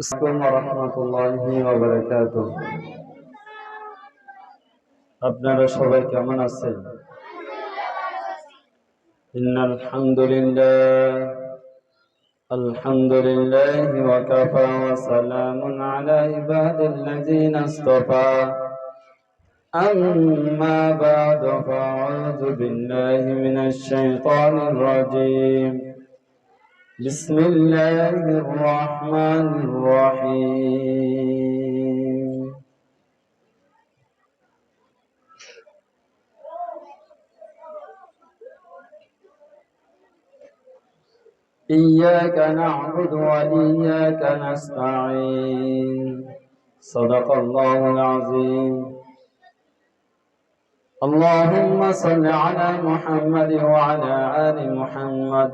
আসসালামু রহমতুল্লাহি ওয়া বারাকাতুহু আপনারা সবাই কেমন আছেন ইন্নাল হামদুলিল্লাহ আলহামদুলিল্লাহ ওয়া কাফা ওয়া সালামুন আলা ইবাদিল্লাযিনা ইসতাফা أما بعد فأعوذ بالله من الشيطان الرجيم بسم الله الرحمن الرحيم. إياك نعبد وإياك نستعين. صدق الله العظيم. اللهم صل على محمد وعلى آل محمد.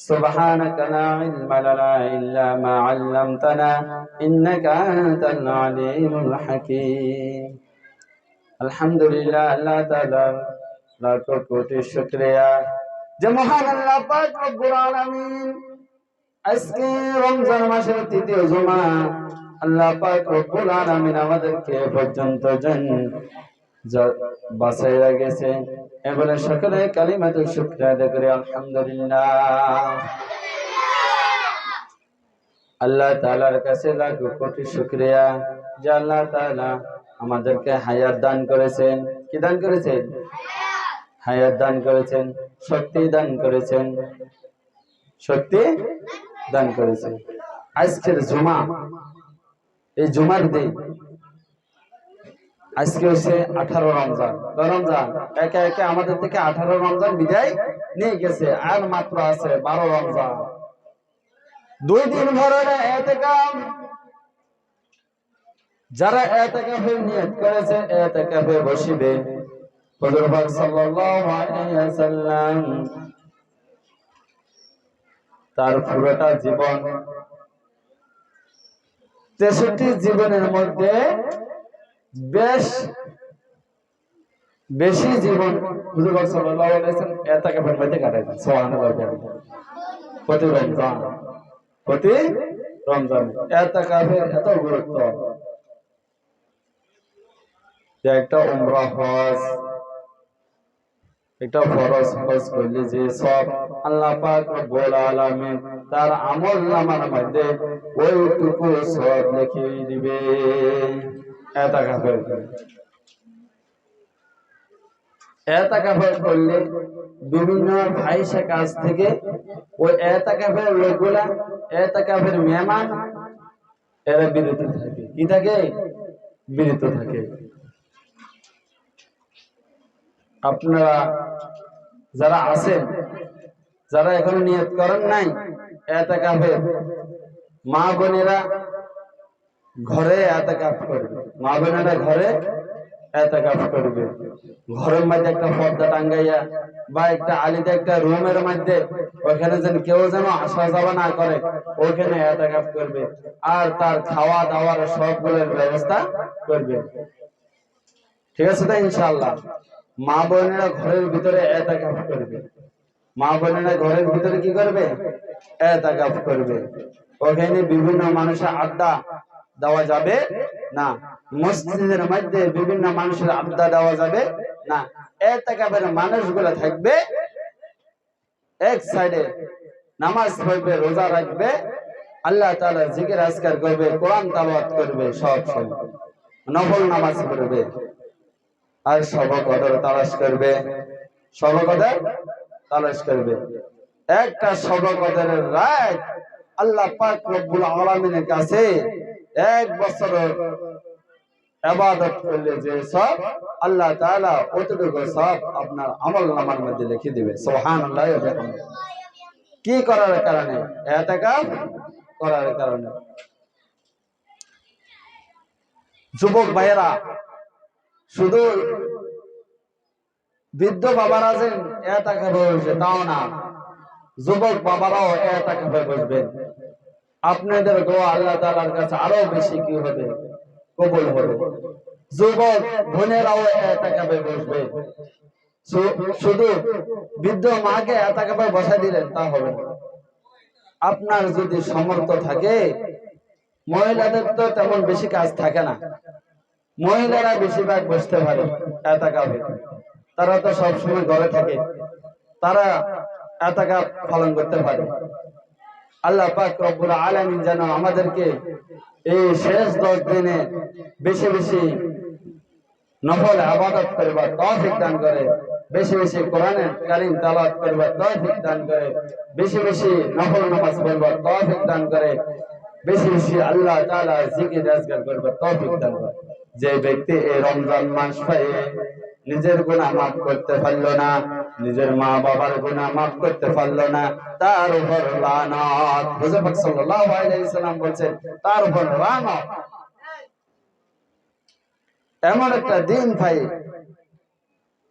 سبحانك لا علم لنا إلا ما علمتنا إنك أنت العليم الحكيم الحمد لله আল্লাহ তাআলা লাখ কোটি শুকরিয়া যে মহান আল্লাহ পাক রব্বুল আলামিন আজকে রমজান মাসের তৃতীয় জুমা আল্লাহ পাক রব্বুল আলামিন আমাদেরকে এ পর্যন্ত জন বাসাইয়া গেছে। এবারে সকলে কালিমাতে শুকরিয়া আদায় করি, আলহামদুলিল্লাহ। আল্লাহ তাআলার কাছে লাখ কোটি শুকরিয়া, যে আল্লাহ তাআলা আমাদেরকে হায়াত দান করেছেন। কি দান করেছেন? হায়াত দান করেছেন, শক্তি দান করেছেন। শক্তি দান করেছেন। আজকের জুমা, এই জুমার দিন আজকে হচ্ছে আঠারো রমজান। রমজান, একে একে আমাদের থেকে আঠারো রমজান বিদায় নিয়ে গেছে, আর মাত্র আছে বারো রমজান। দুই দিন ভরের এতেকাম। যারা এতেকাফে নিয়ত করেছে বসিবে। সাল্লাল্লাহু আলাইহি ওয়াসাল্লাম, তার পুরোটা জীবন তেষট্টি জীবনের মধ্যে বেশ, বেশি জীবন হুজুর সাল্লাল্লাহু আলাইহি ওয়াসাল্লাম কাটাইছেন সুবহানাল্লাহ, প্রতি রমজান প্রতি রমজান এতেকাফের এত গুরুত্ব। যে একটা উমরা হজ, একটা ফরজ হজ করলে যে সব আল্লাহ পাক রব্বুল আলামিন তার আমল নামার মধ্যে ওইটুকু সব লিখে দিবে। করলে। বিভিন্ন ভাইসা থেকে ওই লোকগুলা এরা বিরত থাকে। কি থাকে? বিরত থাকে। আপনারা যারা আছেন, যারা এখনও নিয়ত করেন নাই এতেকাফে মা বোনেরা ঘরে এতেকাফ করবে। মা বোনেরা ঘরে এতেকাফ করবে। ঘরের মধ্যে একটা পর্দা টাঙ্গাইয়া বা একটা আলিতে একটা রুমের মধ্যে ওখানে যেন কেউ যেন আসা যাওয়া না করে, ওখানে এতেকাফ করবে। আর তার খাওয়া দাওয়ার সবগুলোর ব্যবস্থা করবে। ঠিক আছে তো ইনশাআল্লাহ? মা বোনেরা ঘরের ভিতরে এতাকাফ করবে। মা বোনেরা ঘরের ভিতরে কি করবে? এতাকাফ করবে। ওখানে বিভিন্ন মানুষের আড্ডা দেওয়া যাবে না। মসজিদের মধ্যে বিভিন্ন মানুষের আড্ডা দেওয়া যাবে না। এতাকাফের মানুষগুলো থাকবে, এক সাইডে নামাজ পড়বে, রোজা রাখবে, আল্লাহ তাআলা জিকির, আজকার করবে, কোরআন তালাওয়াত করবে, সব সময় নফল নামাজ পড়বে। আর সবকদর তালাশ করবে। সবকদর তালাশ করবে। একটা সবকদরের রায় আল্লাহ পাক রব্বুল আলামিনের কাছে এক বছরের ইবাদত করলে যে সব আল্লাহ তাআলা অতটুকু সব আপনার আমল নামার মধ্যে লিখে দিবে। সুবহানাল্লাহ কি করার কারণে? এতেকাফ করার কারণে। যুবক ভাইয়েরা, শুধু বৃদ্ধ বাবারা যে এত বসবে, তাও না। যুবক বাবারাও এত বসবেন আপনাদের দোয়া আল্লাহ তাআলার কাছে আরও বেশি কি হবে? কবুল হবে। যুবক, বোনেরাও এতাকাবে বসবে। শুধু বৃদ্ধ মাকে এতাকাবে বসাই দিলেন, তা হবে না। আপনার যদি সমর্থ থাকে, মহিলাদের তো তেমন বেশি কাজ থাকে না। মহিলারা বেশিরভাগ বসতে পারে এতাকাবে তারা তো সবসময় ঘরে থাকে। তারা এতাকা পালন করতে পারে। আল্লাহ পাক রব্বুল আলামিন যেন আমাদেরকে এই শেষ দশ দিনে বেশি বেশি নফল আবাদত করবার তৌফিক দান করে, বেশি বেশি কোরআনের কারীম তেলাওয়াত করবার তৌফিক দান করে, বেশি বেশি নফল নামাজ পড়বার তৌফিক দান করে, বেশি বেশি আল্লাহ তাআলা জিকির আজগার করবার তৌফিক দান করে। যে ব্যক্তি এই রমজান মাস পেয়ে নিজের গুণা মাফ করতে পারল না, নিজের মা বাবার গুনাহ মাফ করতে পারল না, তার উপর লানত। তার উপর এমন একটা দিন ভাই,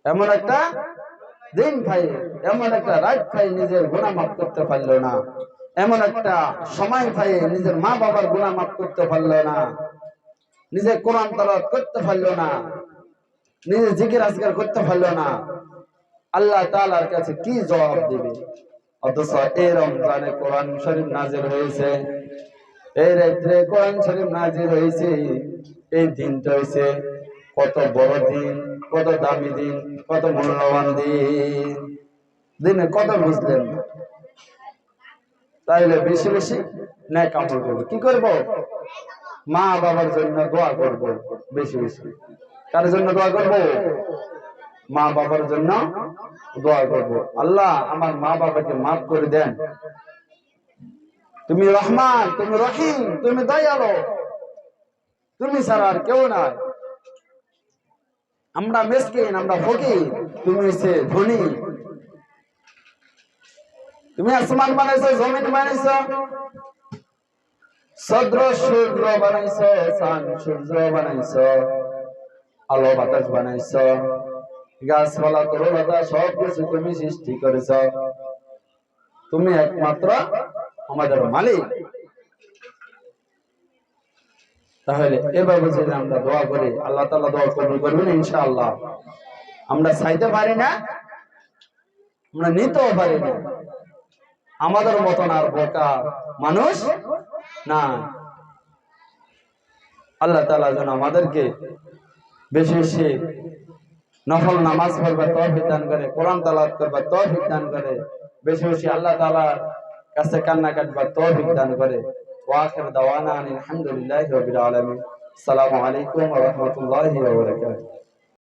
এমন একটা দিন ভাই, এমন একটা রাত ভাই নিজের গুনাহ মাফ করতে পারল না। এমন একটা সময় ভাই নিজের মা বাবার গুনাহ মাফ করতে পারল না। নিজে কোরআন তালাওয়াত করতে পারল না। নিজে জিকির আজগার করতে পারল না। আল্লাহ তাআলার কাছে কি জবাব দিবে? অথচ এই রমজানে কোরআন শরীফ নাজির হয়েছে। এই রাত্রে কোরআন শরীফ নাজির হয়েছে। এই দিনটা হয়েছে কত বড় দিন, কত দামি দিন, কত মূল্যবান দিন। দিনে কত বুঝলেন তাইলে বেশি বেশি ন্যায় কামড় করব। কি করব? মা বাবার জন্য দোয়া করব বেশি বেশি। কার জন্য দোয়া করব? মা বাবার জন্য দোয়া করব। আল্লাহ, আমার মা বাবাকে মাফ করে দেন। তুমি রহমান, তুমি রহিম, তুমি দয়ালো। তুমি ছাড়া আর কেউ নাই। আমরা মেসকিন, আমরা ফকির। তুমি সে ধনী। তুমি আসমান বানাইছো, জমিন বানাইছো। চন্দ্র সূর্য বানাইছো চান সূর্য বানাইছো। আলো বাতাস বানাইছো। গাছপালা, তরুলতা সব কিছু তুমি সৃষ্টি করেছ। তুমি একমাত্র আমাদের মালিক। তাহলে এভাবে যদি আমরা দোয়া করি, আল্লাহ তাআলা দোয়া কবুল করবেন ইনশাআল্লাহ। আমরা চাইতে পারি না, আমরা নিতেও পারি না। আমাদের মতন আর বোকা মানুষ না। আল্লাহ তাআলা যেন আমাদেরকে বেশি বেশি নফল নামাজ পড়বার তৌফিক দান করে, কোরআন তালাত করবার তৌফিক দান করে। বেশি বেশি আল্লাহ তালা কাছে কান্না কাটবার তর দান করে। ওয়াখির দাওয়ানা আলহামদুলিল্লাহি রাব্বিল আলামিন। আসসালামু আলাইকুম ওয়া রাহমাতুল্লাহি